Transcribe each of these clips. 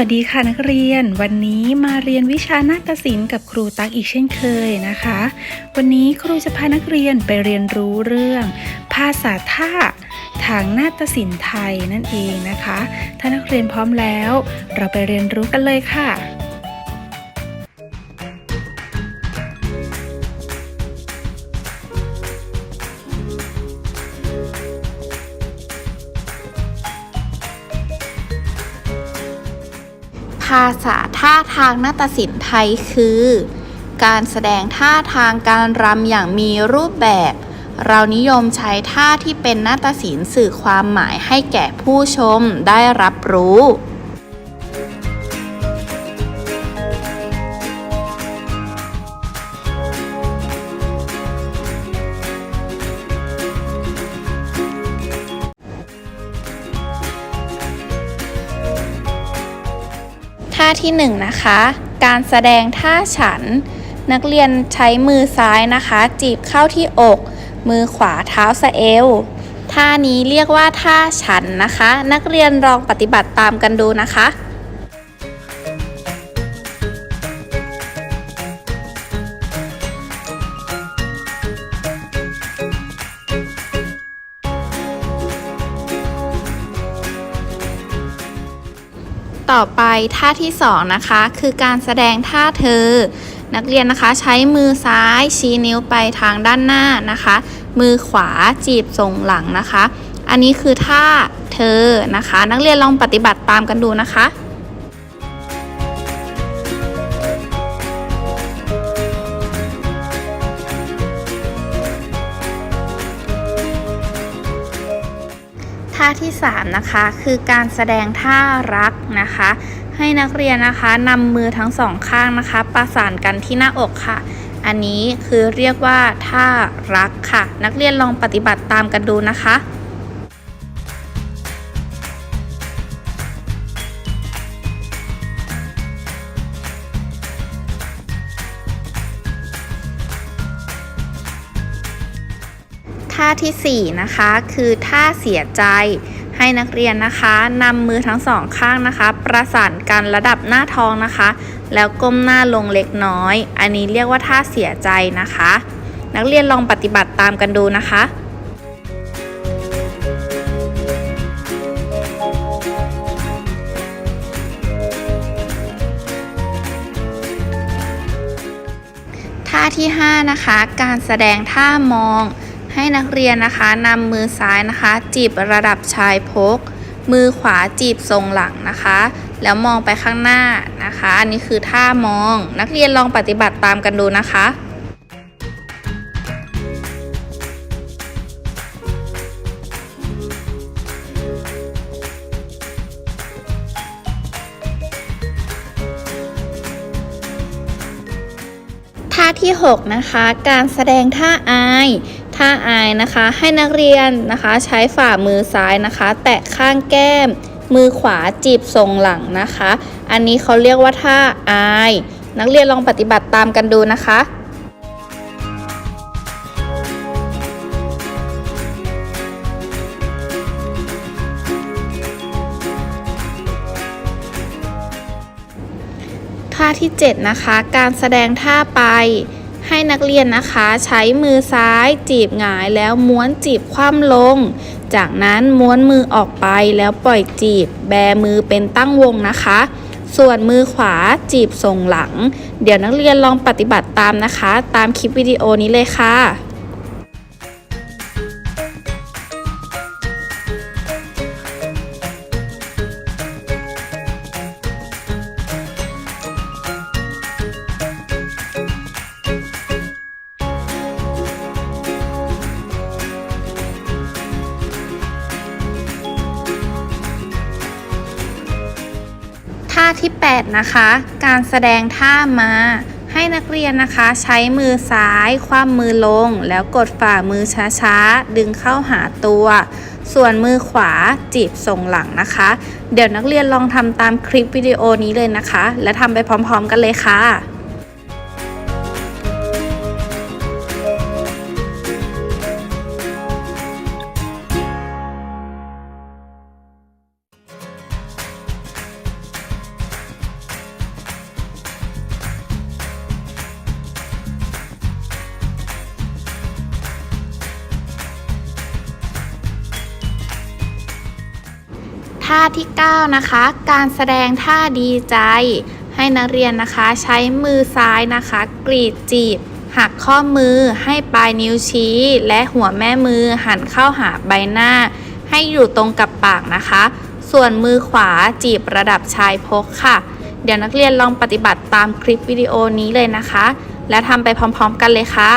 วัสดีค่ะนักเรียน วันนี้มาเรียนวิชานาฏศิลป์กับครูตั๊กอีกเช่นเคยนะคะ วันนี้ครูจะพานักเรียนไปเรียนรู้เรื่อง ภาษาท่าทางนาฏศิลป์ไทยนั่นเองนะคะ ถ้านักเรียนพร้อมแล้ว เราไปเรียนรู้กันเลยค่ะาษาท่าทางนาฏศิลป์ไทยคือ การแสดงท่าทางการรำอย่างมีรูปแบบ เรานิยมใช้ท่าที่เป็นนาฏศิลป์สื่อความหมายให้แก่ผู้ชมได้รับรู้าที่1นงนะคะ การแสดงท่าฉัน นักเรียนใช้มือซ้ายนะคะ จีบเข้าที่อก มือขวาเท้าสะเอวท่านี้เรียกว่าท่าฉันนะคะ นักเรียนลองปฏิบัติตามกันดูนะคะ ต่อไปท่าที่สองนะคะ คือการแสดงท่าเธอ นักเรียนนะคะใช้มือซ้ายชี้นิ้วไปทางด้านหน้านะคะ มือขวาจีบส่งหลังนะคะ อันนี้คือท่าเธอนะคะ นักเรียนลองปฏิบัติตามกันดูนะคะาที่ 3 นะคะ คือการแสดงท่ารักนะคะ ให้นักเรียนนะคะนำมือทั้งสองข้างนะคะ ประสานกันที่หน้าอกค่ะ อันนี้คือเรียกว่าท่ารักค่ะ นักเรียนลองปฏิบัติตามกันดูนะคะ ท่าทีสี่ 4 นะคะ คือท่าเสียใจให้นักเรียนนะคะนำมือทั้งสองข้างนะคะ ประสานกันระดับหน้าท้องนะคะ แล้วก้มหน้าลงเล็กน้อย อันนี้เรียกว่าท่าเสียใจนะคะ นักเรียนลองปฏิบัติตามกันดูนะคะท่าที่ 5 นะคะ การแสดงท่ามอง ให้นักเรียนนะคะนำมือซ้ายนะคะ จีบระดับชายพก มือขวาจีบทรงหลังนะคะ แล้วมองไปข้างหน้านะคะ อันนี้คือท่ามอง นักเรียนลองปฏิบัติตามกันดูนะคะท่าที่ 6 นะคะ การแสดงท่าอาย ท่าอายนะคะ ให้นักเรียนนะคะ ใช้ฝ่ามือซ้ายนะคะ แตะข้างแก้ม มือขวาจีบทรงหลังนะคะ อันนี้เขาเรียกว่าท่าอาย นักเรียนลองปฏิบัติตามกันดูนะคะท่าที่ 7 นะคะ การแสดงท่าไป ให้นักเรียนนะคะใช้มือซ้ายจีบหงายแล้วม้วนจีบคว่ำลง จากนั้นม้วนมือออกไปแล้วปล่อยจีบ แบมือเป็นตั้งวงนะคะ ส่วนมือขวาจีบส่งหลัง เดี๋ยวนักเรียนลองปฏิบัติตามนะคะ ตามคลิปวิดีโอนี้เลยค่ะ 8 นะคะ การแสดงท่ามาให้นักเรียนนะคะใช้มือซ้ายคว่ำมือลง แล้วกดฝ่ามือช้าๆ ดึงเข้าหาตัว ส่วนมือขวาจีบส่งหลังนะคะ เดี๋ยวนักเรียนลองทำตามคลิปวิดีโอนี้เลยนะคะ และทำไปพร้อมๆกันเลยค่ะ ท่าที่ 9 นะคะ การแสดงท่าดีใจ ให้นักเรียนนะคะใช้มือซ้ายนะคะ กรีดจีบ หักข้อมือให้ปลายนิ้วชี้ และหัวแม่มือหันเข้าหาใบหน้า ให้อยู่ตรงกับปากนะคะ ส่วนมือขวาจีบระดับชายพกค่ะ เดี๋ยวนักเรียนลองปฏิบัติตามคลิปวิดีโอนี้เลยนะคะ และทำไปพร้อมๆกันเลยค่ะ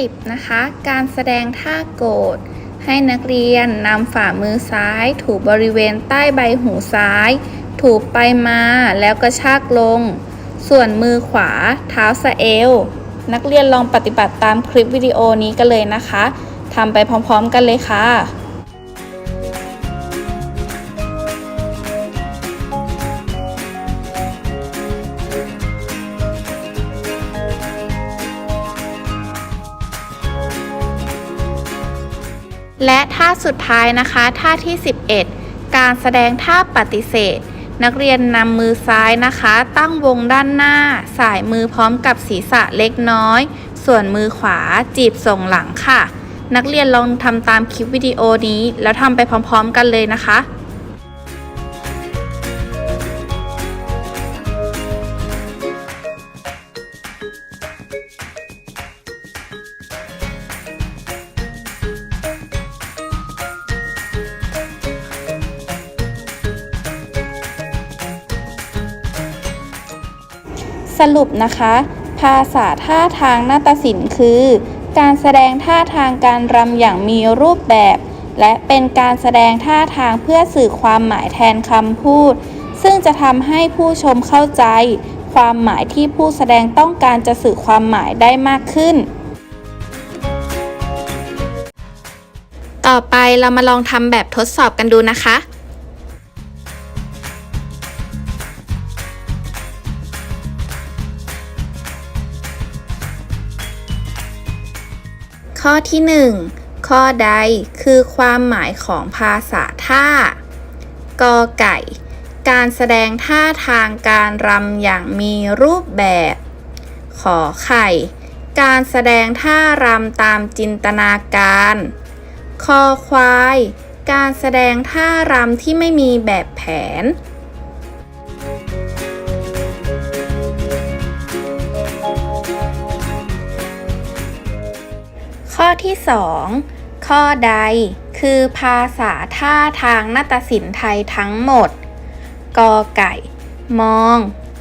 10 นะคะ การแสดงท่าโกรธให้นักเรียนนำฝ่ามือซ้าย ถูบริเวณใต้ใบหูซ้าย ถูไปมาแล้วก็ชากลง ส่วนมือขวาเท้าสะเอว นักเรียนลองปฏิบัติตามคลิปวิดีโอนี้กันเลยนะคะทำไปพร้อมๆกันเลยค่ะ และท่าสุดท้ายนะคะท่าที่ 11 การแสดงท่าปฏิเสธ นักเรียนนำมือซ้ายนะคะ ตั้งวงด้านหน้า สายมือพร้อมกับศีรษะเล็กน้อย ส่วนมือขวาจีบส่งหลังค่ะ นักเรียนลองทำตามคลิปวิดีโอนี้ แล้วทำไปพร้อมๆกันเลยนะคะ รุปนะคะ ภาษาท่าทางนาฏศิลป์คือ การแสดงท่าทางการรำอย่างมีรูปแบบ และเป็นการแสดงท่าทางเพื่อสื่อความหมายแทนคำพูด ซึ่งจะทำให้ผู้ชมเข้าใจ ความหมายที่ผู้แสดงต้องการจะสื่อความหมายได้มากขึ้น ต่อไปเรามาลองทำแบบทดสอบกันดูนะคะ ข้อที่ 1 ข้อใดคือความหมายของภาษาท่ากอไก่ การแสดงท่าทางการรำอย่างมีรูปแบบ ขอไข่ การแสดงท่ารำตามจินตนาการคอควาย การแสดงท่ารำที่ไม่มีแบบแผน ข้อที่2ข้อใดคือภาษาท่าทางนาฏศิลป์ไทยทั้งหมด กอไก่ มอง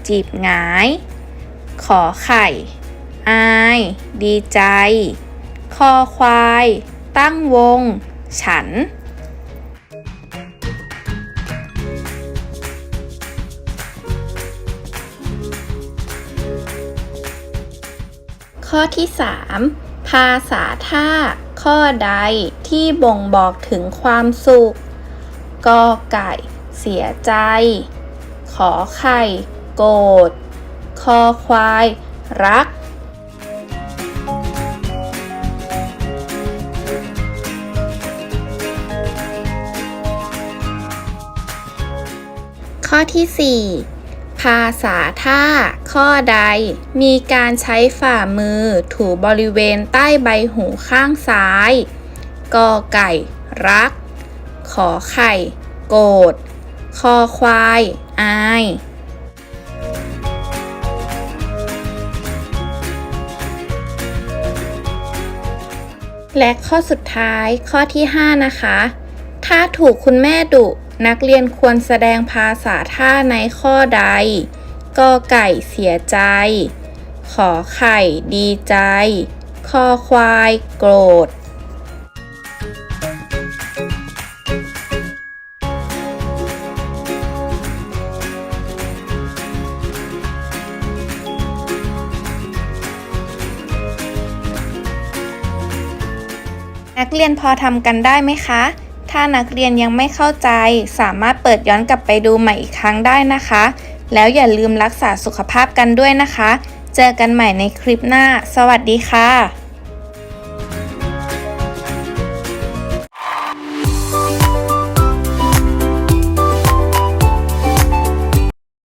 จีบหงาย ขอไข่ อาย ดีใจ คอควาย ตั้งวง ฉัน ข้อที่ 3 ภาษาท่าข้อใดที่บ่งบอกถึงความสุข กอไก่ เสียใจ ขอไข่ โกรธ คอควาย รัก ข้อที่ 4 ภาษาท่า ข้อใด มีการใช้ฝ่ามือถูบริเวณใต้ใบหูข้างซ้ายกอไก่ รัก ขอไข่ โกรธคอควาย อายและข้อสุดท้ายข้อที่ 5 นะคะ ถ้าถูกคุณแม่ดุ นักเรียนควรแสดงภาษาท่าในข้อใดกอไก่เสียใจ ขอไข่ดีใจคอควายโกรธ นักเรียนพอทำกันได้ไหมคะ ถ้านักเรียนยังไม่เข้าใจ สามารถเปิดย้อนกลับไปดูใหม่อีกครั้งได้นะคะ แล้วอย่าลืมรักษาสุขภาพกันด้วยนะคะ เจอกันใหม่ในคลิปหน้า สวัสดีค่ะ